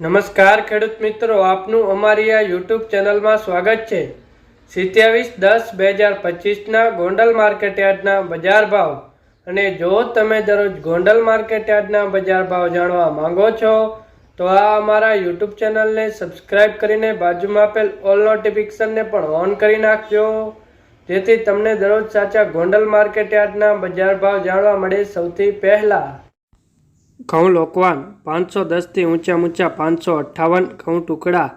નમસ્કાર ખેડૂત મિત્રો, આપનું અમારી આ યુટ્યુબ ચેનલમાં સ્વાગત છે. સિત્યાવીસ દસ બે હજાર પચીસના ગોંડલ માર્કેટ યાર્ડના બજાર ભાવ. અને જો તમે દરરોજ ગોંડલ માર્કેટ યાર્ડના બજાર ભાવ જાણવા માંગો છો, તો આ અમારા યુટ્યુબ ચેનલને સબસ્ક્રાઇબ કરીને બાજુમાં આપેલ ઓલ નોટિફિકેશનને પણ ઓન કરી નાખજો. જેથી તમને દરરોજ સાચા ગોંડલ માર્કેટ યાર્ડના બજાર ભાવ જાણવા મળે સૌથી પહેલા. ઘઉં લોકવાન, પાંચસો દસથી ઊંચા ઊંચા પાંચસો અઠ્ઠાવન, ઘઉં ટુકડા,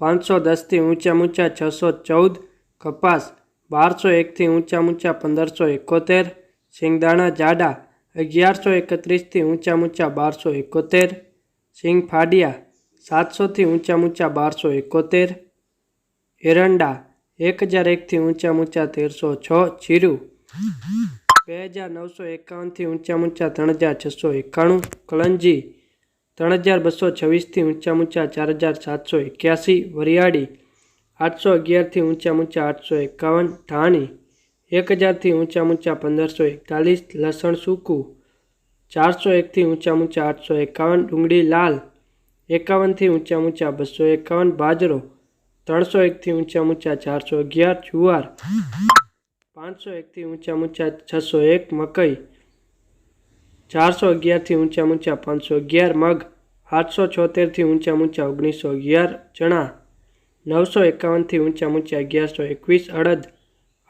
પાંચસો દસથી ઊંચા ઊંચા છસો ચૌદ, કપાસ, બારસો એકથી ઊંચા ઊંચા પંદરસો એકોતેર સિંગદાણા જાડા, અગિયારસો એકત્રીસથી ઊંચા ઊંચા બારસો એકોતેર સિંગ ફાડિયા, સાતસોથી ઊંચા ઊંચા બારસો એકોતેર, એરંડા, એક હજાર એકથી ઊંચા ઊંચા તેરસો છ, જીરું. બે હજાર નવસો એકાવનથી ઊંચા ઊંચા ત્રણ હજાર છસો એકાણું કળંજી ત્રણ હજાર બસો છવ્વીસથી ઊંચા ઊંચા ચાર હજાર સાતસો એક્યાસી વરિયાળી, આઠસો અગિયારથી ઊંચા ઊંચા આઠસો એકાવન ધાણી એક હજારથી ઊંચા ઊંચા પંદરસો એકતાલીસ લસણ સૂકું ચારસો એકથી ઊંચા ઊંચા આઠસો એકાવન ડુંગળી લાલ એકાવનથી ઊંચા ઊંચા બસો એકાવન, બાજરો, ત્રણસો એકથી ઊંચા ઊંચા ચારસો અગિયાર, જુવાર પાંચસો એકથી ઊંચા ઊંચા છસો એક મકઈ, ચારસો અગિયારથી ઊંચા ઊંચા પાંચસો અગિયાર મગ, આઠસો છોતેરથી ઊંચા ઊંચા ઓગણીસો અગિયાર ચણા, નવસો એકાવનથી ઊંચા ઊંચા અગિયારસો એકવીસ અડદ,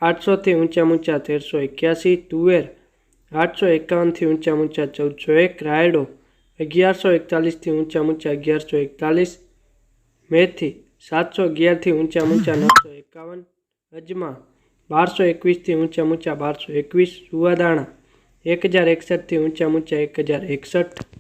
આઠસોથી ઊંચા ઊંચા તેરસો એક્યાસી તુવેર, આઠસો એકાવનથી ઊંચા ઊંચા ચૌદસો એક રાયડો, અગિયારસો એકતાલીસથી ઊંચા ઊંચા અગિયારસો એકતાલીસ મેથી, સાતસો અગિયારથી ઊંચા ઊંચા નવસો એકાવન અજમા બારસો એકવીસથી ઊંચા ઊંચા બારસો એકવીસ સુવાદાણા, એક હજાર એકસઠથી ઊંચા ઊંચા એક હજાર એકસઠ.